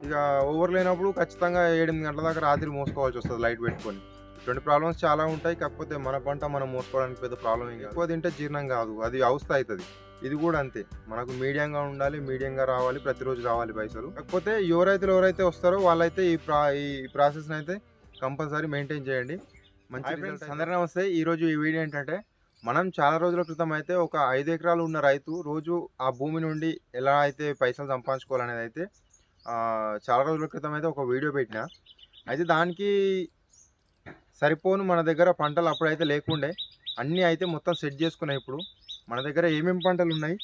ఇక ఓవర్ లేనప్పుడు ఖచ్చితంగా ఏడెనిమిది గంటల దాకా రాత్రి మోసుకోవాల్సి వస్తుంది లైట్ పెట్టుకొని. ఇటువంటి ప్రాబ్లమ్స్ చాలా ఉంటాయి కాకపోతే మన పంట మనం మోసుకోవడానికి పెద్ద ప్రాబ్లం ఎక్కువ తింటే జీర్ణం కాదు అది అవస్థ అవుతుంది ఇది కూడా అంతే. మనకు మీడియంగా ఉండాలి మీడియంగా రావాలి ప్రతిరోజు రావాలి పైసలు. కాకపోతే ఎవరైతే ఎవరైతే వస్తారో వాళ్ళైతే ఈ ప్రా ఈ ప్రాసెస్ని అయితే కంపల్సరీ మెయింటైన్ చేయండి. మంచి అందరూ నమస్తే. ఈరోజు ఈ వీడియో ఏంటంటే మనం చాలా రోజుల క్రితం అయితే ఒక ఐదు ఎకరాలు ఉన్న రైతు రోజు ఆ భూమి నుండి ఎలా అయితే పైసలు సంపాదించుకోవాలనేది అయితే చాలా రోజుల క్రితం అయితే ఒక వీడియో పెట్టిన. అయితే దానికి సరిపోను మన దగ్గర పంటలు అప్పుడైతే లేకుండే. అన్నీ అయితే మొత్తం సెట్ చేసుకున్నాయి ఇప్పుడు. మన దగ్గర ఏమేమి పంటలు ఉన్నాయి?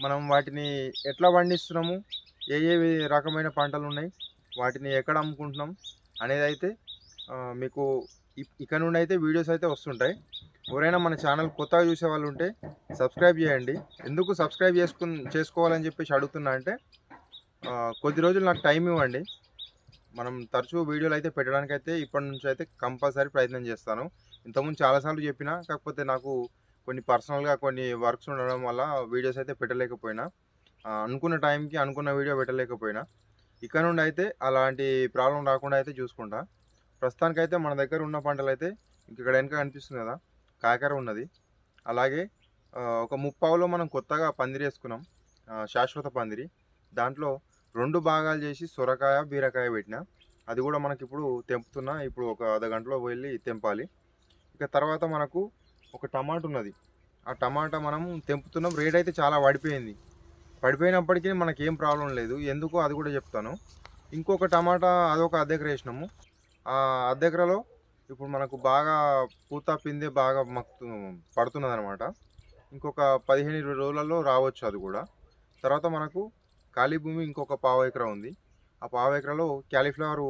మనం వాటిని ఎట్లా పండిస్తున్నాము? ఏ ఏ రకమైన పంటలు ఉన్నాయి? వాటిని ఎక్కడ అమ్ముకుంటున్నాం? అనేది అయితే మీకు ఇ- ఇక నుండి అయితే వీడియోస్ అయితే వస్తుంటాయి. ఎవరైనా మన ఛానల్ కొత్తగా చూసే వాళ్ళు ఉంటే సబ్స్క్రైబ్ చేయండి. ఎందుకు సబ్స్క్రైబ్ చేసుకు చేసుకోవాలని చెప్పేసి అడుగుతున్నా అంటే కొద్ది రోజులు నాకు టైం ఇవ్వండి. మనం తరచూ వీడియోలు అయితే పెట్టడానికి అయితే ఇప్పటి నుంచి అయితే కంపల్సరీ ప్రయత్నం చేస్తాను. ఇంతకుముందు చాలాసార్లు చెప్పినా కాకపోతే నాకు కొన్ని పర్సనల్గా కొన్ని వర్క్స్ ఉండడం వల్ల వీడియోస్ అయితే పెట్టలేకపోయినా అనుకున్న టైంకి అనుకున్న వీడియో పెట్టలేకపోయినా ఇక్కడ నుండి అయితే అలాంటి ప్రాబ్లం రాకుండా అయితే చూసుకుంటా. ప్రస్తుతానికైతే మన దగ్గర ఉన్న పంటలు అయితే ఇక్కడ వెనక కనిపిస్తుంది కదా కాకర ఉన్నది. అలాగే ఒక ముప్పావులో మనం కొత్తగా పందిరి వేసుకున్నాం శాశ్వత పందిరి. దాంట్లో రెండు భాగాలు చేసి సొరకాయ బీరకాయ పెట్టిన. అది కూడా మనకి ఇప్పుడు తెంపుతున్నా. ఇప్పుడు ఒక అర్ధ గంటలో వెళ్ళి తెంపాలి. ఇక తర్వాత మనకు ఒక టమాటా ఉన్నది. ఆ టమాటా మనం తెంపుతున్నాం. రేట్ అయితే చాలా పడిపోయింది. పడిపోయినప్పటికీ మనకి ఏం ప్రాబ్లం లేదు. ఎందుకో అది కూడా చెప్తాను. ఇంకొక టమాటా అదొక అద్దెకర వేసినాము. ఆ అద్దెకరలో ఇప్పుడు మనకు బాగా పూత పిందే బాగా మక్తు పడుతున్నది అనమాట ఇంకొక పదిహేను ఇరవై రోజులలో రావచ్చు అది కూడా. తర్వాత మనకు ఖాళీ భూమి ఇంకొక పావు ఎకరా ఉంది. ఆ పావు ఎకరాలో క్యాలీఫ్లవర్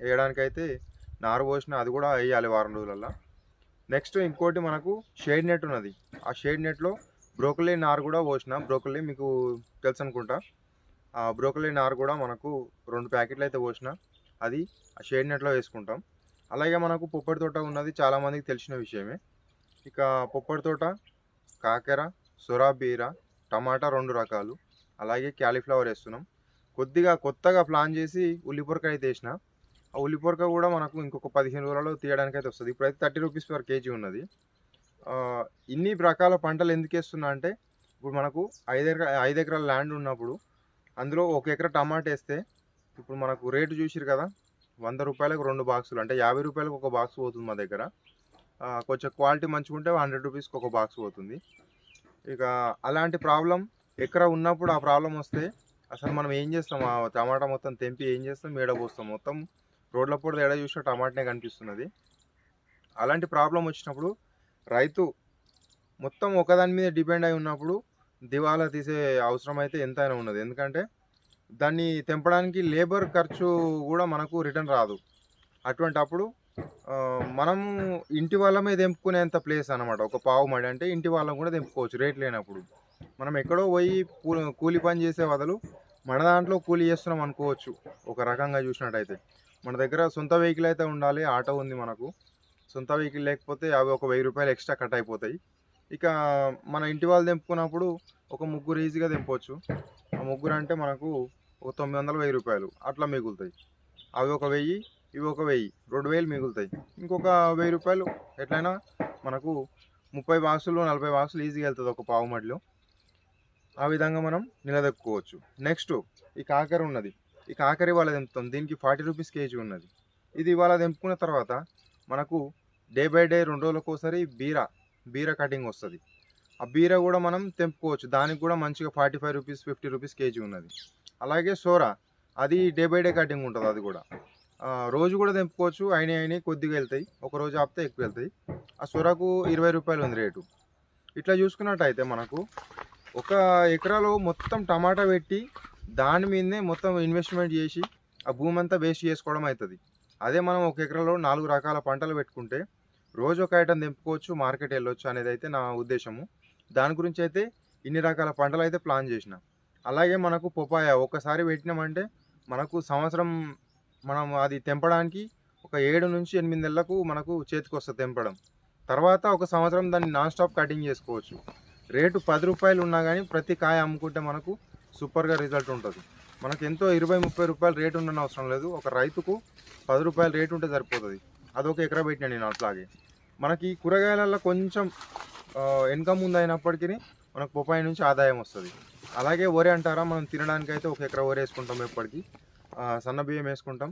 వేయడానికైతే నారు పోసిన అది కూడా వేయాలి వారం రోజులల్లో. నెక్స్ట్ ఇంకోటి మనకు షేడ్ నెట్ ఉన్నది. ఆ షేడ్ నెట్లో బ్రోకలీ నారు కూడా పోసిన. బ్రోకలీ మీకు తెలుసు అనుకుంటా ఆ బ్రోకలీ నారు కూడా మనకు రెండు ప్యాకెట్లు అయితే పోసిన. అది ఆ షేడ్ నెట్లో వేసుకుంటాం. అలాగే మనకు పొప్పటి తోట ఉన్నది. చాలామందికి తెలిసిన విషయమే. ఇక పొప్పటి తోట కాకెర సొరాబీర టమాటా రెండు రకాలు. అలాగే క్యాలీఫ్లవర్ వేస్తున్నాం. కొద్దిగా కొత్తగా ప్లాన్ చేసి ఉల్లిపొరక అయితే వేసిన. ఆ ఉల్లిపొరక కూడా మనకు ఇంకొక పదిహేను రోజులలో తీయడానికి అయితే వస్తుంది. ఇప్పుడైతే థర్టీ రూపీస్ పర్ కేజీ ఉన్నది. ఇన్ని రకాల పంటలు ఎందుకు వేస్తున్నా అంటే ఇప్పుడు మనకు ఐదు ఎకరా ఐదు ఎకరాల ల్యాండ్ ఉన్నప్పుడు అందులో ఒక ఎకరా టమాటా వేస్తే ఇప్పుడు మనకు రేటు చూసిరు కదా వంద రూపాయలకు రెండు బాక్సులు అంటే యాభై రూపాయలకు ఒక బాక్స్ పోతుంది మా దగ్గర. కొంచెం క్వాలిటీ మంచిగా ఉంటే హండ్రెడ్ రూపీస్కి ఒక బాక్స్ పోతుంది. ఇక అలాంటి ప్రాబ్లం ఎక్కడ ఉన్నప్పుడు ఆ ప్రాబ్లం వస్తే అసలు మనం ఏం చేస్తాం? ఆ టమాటా మొత్తం తెంపి ఏం చేస్తాం? ఏడబోస్తాం మొత్తం రోడ్ల పొడి ఎడ చూసినా టమాటానే కనిపిస్తున్నది. అలాంటి ప్రాబ్లం వచ్చినప్పుడు రైతు మొత్తం ఒకదాని మీద డిపెండ్ అయి ఉన్నప్పుడు దివాలా తీసే అవసరం అయితే ఎంతైనా ఉన్నది. ఎందుకంటే దాన్ని తెంపడానికి లేబర్ ఖర్చు కూడా మనకు రిటర్న్ రాదు. అటువంటి అప్పుడు మనం ఇంటి వాళ్ళమే తెంపుకునేంత ప్లేస్ అనమాట ఒక పావు మడి అంటే ఇంటి వాళ్ళం కూడా తెంపుకోవచ్చు రేట్ లేనప్పుడు. మనం ఎక్కడో పోయి కూలి పని చేసే బదులు మన దాంట్లో కూలి చేస్తున్నాం అనుకోవచ్చు. ఒక రకంగా చూసినట్టయితే. మన దగ్గర సొంత వెహికల్ అయితే ఉండాలి ఆటో ఉంది మనకు. సొంత వెహికల్ లేకపోతే అవి ఒక వెయ్యి రూపాయలు ఎక్స్ట్రా కట్ అయిపోతాయి. ఇక మన ఇంటి వాళ్ళు తెంపుకున్నప్పుడు ఒక ముగ్గురు ఈజీగా తెంపవచ్చు ఆ ముగ్గురు అంటే మనకు ఒక తొమ్మిది వందల వెయ్యి రూపాయలు అట్లా మిగులుతాయి. అవి ఒక వెయ్యి ఇవి ఒక వెయ్యి రెండు వేలు మిగులుతాయి. ఇంకొక వెయ్యి రూపాయలు ఎట్లయినా మనకు ముప్పై బాక్సులు నలభై బాక్సులు ఈజీగా వెళ్తుంది ఒక పావు మడిలో. ఆ విధంగా మనం నిలదొక్కుకోవచ్చు. నెక్స్ట్ ఈ కాకర ఉన్నది. ఈ కాకర ఇవాళ తెంపుతాం. దీనికి ఫార్టీ రూపీస్ కేజీ ఉన్నది. ఇది ఇవాళ తెంపుకున్న తర్వాత మనకు డే బై డే రెండు రోజులకు ఒకసారి బీర బీర కటింగ్ వస్తుంది. ఆ బీర కూడా మనం తెంపుకోవచ్చు. దానికి కూడా మంచిగా forty five rupees fifty rupees KG ఉన్నది. అలాగే సోరా అది డే బై డే కటింగ్ ఉంటుంది అది కూడా. రోజు కూడా తెంపుకోవచ్చు. అయినా అయినవి కొద్దిగా వెళ్తాయి. ఒక రోజు ఆపితే ఎక్కువ వెళ్తాయి. ఆ సొరకు ఇరవై రూపాయలు ఉంది రేటు. ఇట్లా చూసుకున్నట్టయితే మనకు ఒక ఎకరాలో మొత్తం టమాటా పెట్టి దాని మీదనే మొత్తం ఇన్వెస్ట్మెంట్ చేసి ఆ భూమి అంతా వేస్ట్ చేసుకోవడం అవుతుంది అదే మనం ఒక ఎకరాలో నాలుగు రకాల పంటలు పెట్టుకుంటే రోజు ఒక ఐటమ్ తెంపుకోవచ్చు మార్కెట్ వెళ్ళొచ్చు అనేది అయితే నా ఉద్దేశము. దాని గురించి అయితే ఇన్ని రకాల పంటలు అయితే ప్లాన్ చేసిన. అలాగే మనకు పొపాయ ఒకసారి పెట్టినామంటే మనకు సంవత్సరం మనం అది తెంపడానికి ఒక ఏడు నుంచి ఎనిమిది నెలలకు మనకు చేతికి వస్తుంది తెంపడం. తర్వాత ఒక సంవత్సరం దాన్ని నాన్ స్టాప్ కటింగ్ చేసుకోవచ్చు. రేటు పది రూపాయలు ఉన్నా కానీ ప్రతి కాయ అమ్ముకుంటే మనకు సూపర్గా రిజల్ట్ ఉంటుంది. మనకు ఎంతో ఇరవై ముప్పై రూపాయలు రేటు ఉండని అవసరం లేదు. ఒక రైతుకు పది రూపాయలు రేటు ఉంటే సరిపోతుంది. అదొక ఎకరా పెట్టినా నేను అట్లాగే. మనకి కూరగాయలలో కొంచెం ఇన్కమ్ ఉంది అయినప్పటికీ మనకు పొపాయి నుంచి ఆదాయం వస్తుంది. అలాగే వరి అంటారా మనం తినడానికి అయితే ఒక ఎకరా వరి వేసుకుంటాం ఎప్పటికీ. సన్న బియ్యం వేసుకుంటాం.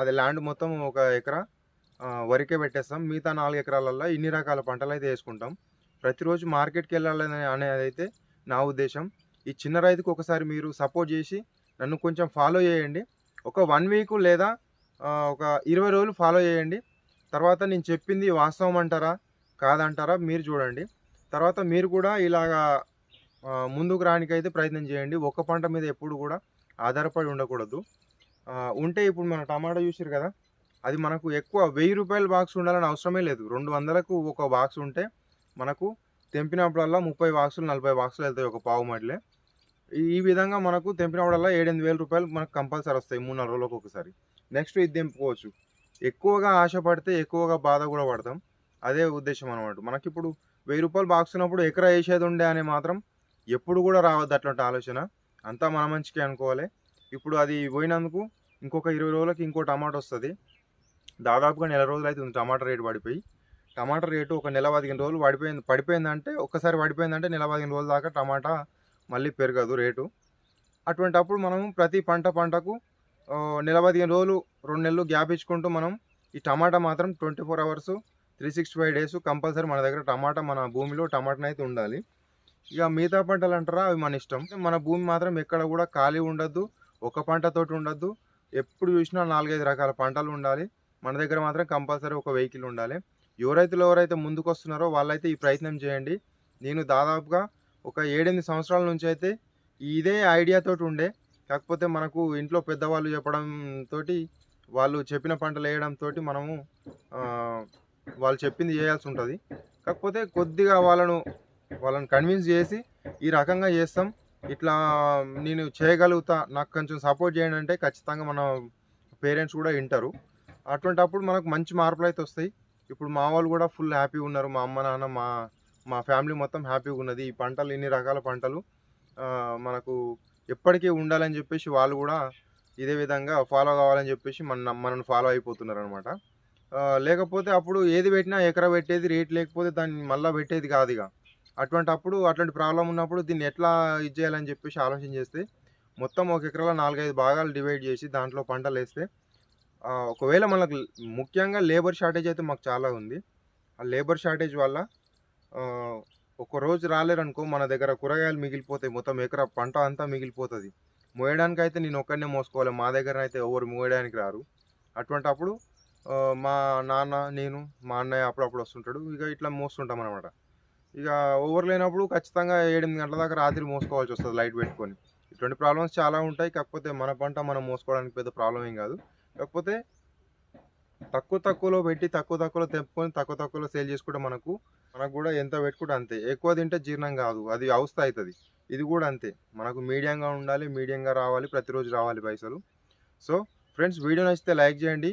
అది ల్యాండ్ మొత్తం ఒక ఎకరా వరికే పెట్టేస్తాం. మిగతా నాలుగు ఎకరాలల్లో ఇన్ని రకాల పంటలు అయితే వేసుకుంటాం. ప్రతిరోజు మార్కెట్కి వెళ్ళాలని అనేది అయితే నా ఉద్దేశం. ఈ చిన్న రైతుకు ఒకసారి మీరు సపోర్ట్ చేసి నన్ను కొంచెం ఫాలో చేయండి. ఒక వన్ వీక్ లేదా ఒక ఇరవై రోజులు ఫాలో చేయండి. తర్వాత నేను చెప్పింది వాస్తవం అంటారా కాదంటారా మీరు చూడండి. తర్వాత మీరు కూడా ఇలాగా ముందుకు రానికైతే ప్రయత్నం చేయండి. ఒక్క పంట మీద ఎప్పుడు కూడా ఆధారపడి ఉండకూడదు. ఉంటే ఇప్పుడు మన టమాటా చూసారు కదా అది మనకు ఎక్కువ వెయ్యి రూపాయల బాక్స్ ఉండాలని అవసరమే లేదు. రెండు వందలకు ఒక బాక్స్ ఉంటే మనకు తెంపినప్పుడల్లా ముప్పై బాక్సులు నలభై బాక్సులు వెళ్తాయి ఒక పావు మడిలే. ఈ- విధంగా మనకు తెంపినప్పుడల్లా ఏడెనిమిది వేల రూపాయలు మనకు కంపల్సరీ వస్తాయి మూడు నాలుగు రోజులకు ఒకసారి. నెక్స్ట్ ఇది తెంపుకోవచ్చు. ఎక్కువగా ఆశపడితే ఎక్కువగా బాధ కూడా పడతాం. అదే ఉద్దేశం అనమాట మనకి ఇప్పుడు వెయ్యి రూపాయలు బాక్స్ ఉన్నప్పుడు ఎకరా వేసేది ఉండే అని మాత్రం ఎప్పుడు కూడా రావద్దు అట్లాంటి ఆలోచన. అంతా మన మంచికే అనుకోవాలి. ఇప్పుడు అది పోయినందుకు ఇంకొక ఇరవై రోజులకి ఇంకో టమాటా వస్తుంది. దాదాపుగా నెల రోజులు అవుతుంది టమాటా రేటు పడిపోయి టమాటా రేటు ఒక నెల పదిహేను రోజులు పడిపోయింది పడిపోయిందంటే ఒక్కసారి పడిపోయిందంటే నెల పదిహేను రోజుల దాకా టమాటా మళ్ళీ పెరగదు రేటు. అటువంటప్పుడు మనం ప్రతి పంట పంటకు నెల పదిహేను రోజులు రెండు నెలలు గ్యాప్ ఇచ్చుకుంటూ మనం ఈ టమాటా మాత్రం twenty four hours three sixty five days compulsory మన దగ్గర టమాటా మన భూమిలో టమాటా అయితే ఉండాలి. ఇక మిగతా పంటలు అంటారా? అవి మన ఇష్టం. మన భూమి మాత్రం ఎక్కడ కూడా ఖాళీ ఉండద్దు ఒక పంటతోటి ఉండద్దు. ఎప్పుడు చూసినా నాలుగైదు రకాల పంటలు ఉండాలి. మన దగ్గర మాత్రం కంపల్సరీ ఒక వెహికల్ ఉండాలి. ఎవరైతే ఎవరైతే ముందుకు వస్తున్నారో వాళ్ళైతే ఈ ప్రయత్నం చేయండి. నేను దాదాపుగా ఒక ఏడెనిమిది సంవత్సరాల నుంచి అయితే ఇదే ఐడియాతో ఉండే. కాకపోతే మనకు ఇంట్లో పెద్దవాళ్ళు చెప్పడం తోటి వాళ్ళు చెప్పిన పంటలు వేయడంతో మనము వాళ్ళు చెప్పింది చేయాల్సి ఉంటుంది. కాకపోతే కొద్దిగా వాళ్ళను వాళ్ళని కన్విన్స్ చేసి ఈ రకంగా చేస్తాం. ఇట్లా నేను చేయగలుగుతా నాకు కొంచెం సపోర్ట్ చేయండి అంటే ఖచ్చితంగా మన పేరెంట్స్ కూడా వింటారు. అటువంటప్పుడు మనకు మంచి మార్పులు అయితే వస్తాయి. ఇప్పుడు మా వాళ్ళు కూడా ఫుల్ హ్యాపీగా ఉన్నారు. మా అమ్మ నాన్న మా మా ఫ్యామిలీ మొత్తం హ్యాపీగా ఉన్నది. ఈ పంటలు ఇన్ని రకాల పంటలు మనకు ఎప్పటికీ ఉండాలని చెప్పేసి వాళ్ళు కూడా ఇదే విధంగా ఫాలో కావాలని చెప్పేసి మన మనల్ని ఫాలో అయిపోతున్నారు అనమాట లేకపోతే అప్పుడు ఏది పెట్టినా ఎకరా పెట్టేది రేట్ లేకపోతే దాన్ని మళ్ళీ పెట్టేది కాదు ఇక. అటువంటి అప్పుడు అట్లాంటి ప్రాబ్లం ఉన్నప్పుడు దీన్ని ఎట్లా ఇది చేయాలని చెప్పేసి ఆలోచన చేస్తే మొత్తం ఒక ఎకరాలో నాలుగైదు భాగాలు డివైడ్ చేసి దాంట్లో పంటలు వేస్తే ఒకవేళ మనకు ముఖ్యంగా లేబర్ షార్టేజ్ అయితే మాకు చాలా ఉంది. ఆ లేబర్ షార్టేజ్ వల్ల ఒక రోజు రాలేరనుకో మన దగ్గర కూరగాయలు మిగిలిపోతాయి. మొత్తం ఎకరా పంట అంతా మిగిలిపోతుంది. మోయడానికి అయితే నేను ఒక్కడనే మోసుకోవాలి. మా దగ్గర అయితే ఎవరు మోయడానికి రారు. అటువంటి అప్పుడు మా నాన్న నేను మా అన్నయ్య అప్పుడప్పుడు వస్తుంటాడు. ఇక ఇట్లా మోస్తుంటాం అనమాట ఇక ఓవర్ లేనప్పుడు ఖచ్చితంగా ఏడెనిమిది గంటల దాకా రాత్రి మోసుకోవాల్సి వస్తుంది లైట్ పెట్టుకొని. ఇటువంటి ప్రాబ్లమ్స్ చాలా ఉంటాయి. కాకపోతే మన పంట మనం మోసుకోవడానికి పెద్ద ప్రాబ్లం ఏం కాదు. కాకపోతే తక్కువ తక్కువలో పెట్టి తక్కువ తక్కువలో తెంపుకొని తక్కువ తక్కువలో సేల్ చేసుకుంటే మనకు మనకు కూడా ఎంత పెట్టుకుంటే అంతే. ఎక్కువ తింటే జీర్ణం కాదు. అది అవస్థ అవుతుంది. ఇది కూడా అంతే. మనకు మీడియంగా ఉండాలి మీడియంగా రావాలి ప్రతిరోజు రావాలి పైసలు. సో ఫ్రెండ్స్ వీడియో నచ్చితే లైక్ చేయండి.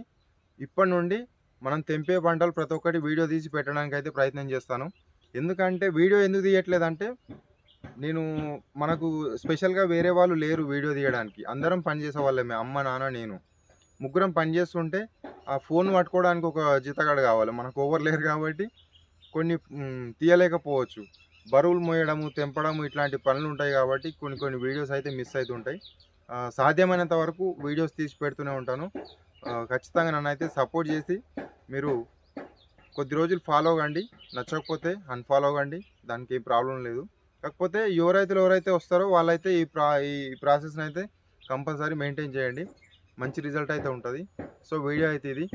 ఇప్పటి నుండి మనం తెంపే పంటలు ప్రతి ఒక్కటి వీడియో తీసి పెట్టడానికి అయితే ప్రయత్నం చేస్తాను. ఎందుకంటే వీడియో ఎందుకు తీయట్లేదంటే నేను మనకు స్పెషల్గా వేరే వాళ్ళు లేరు వీడియో తీయడానికి. అందరం పనిచేసే వాళ్ళమే. అమ్మ నాన్న నేను. ముగ్గురం పని చేస్తుంటే ఆ ఫోన్ పట్టుకోవడానికి ఒక జీతగాడు కావాలి. మనకు ఓవర్ లేరు కాబట్టి కొన్ని తీయలేకపోవచ్చు. బరువులు మోయడము తెంపడము ఇట్లాంటి పనులు ఉంటాయి కాబట్టి కొన్ని కొన్ని వీడియోస్ అయితే మిస్ అవుతుంటాయి సాధ్యమైనంత వరకు వీడియోస్ తీసి పెడుతూనే ఉంటాను. ఖచ్చితంగా నన్ను అయితే సపోర్ట్ చేసి మీరు కొద్ది రోజులు ఫాలో కండి నచ్చకపోతే అన్ఫాలో కండి దానికి ఏం ప్రాబ్లం లేదు. కాకపోతే ఎవరైతే ఎవరైతే వస్తారో వాళ్ళైతే ఈ ప్రా ఈ ప్రాసెస్ని అయితే కంపల్సరీ మెయింటైన్ చేయండి. మంచి రిజల్ట్ అయితే ఉంటుంది. సో వీడియో అయితే ఇది.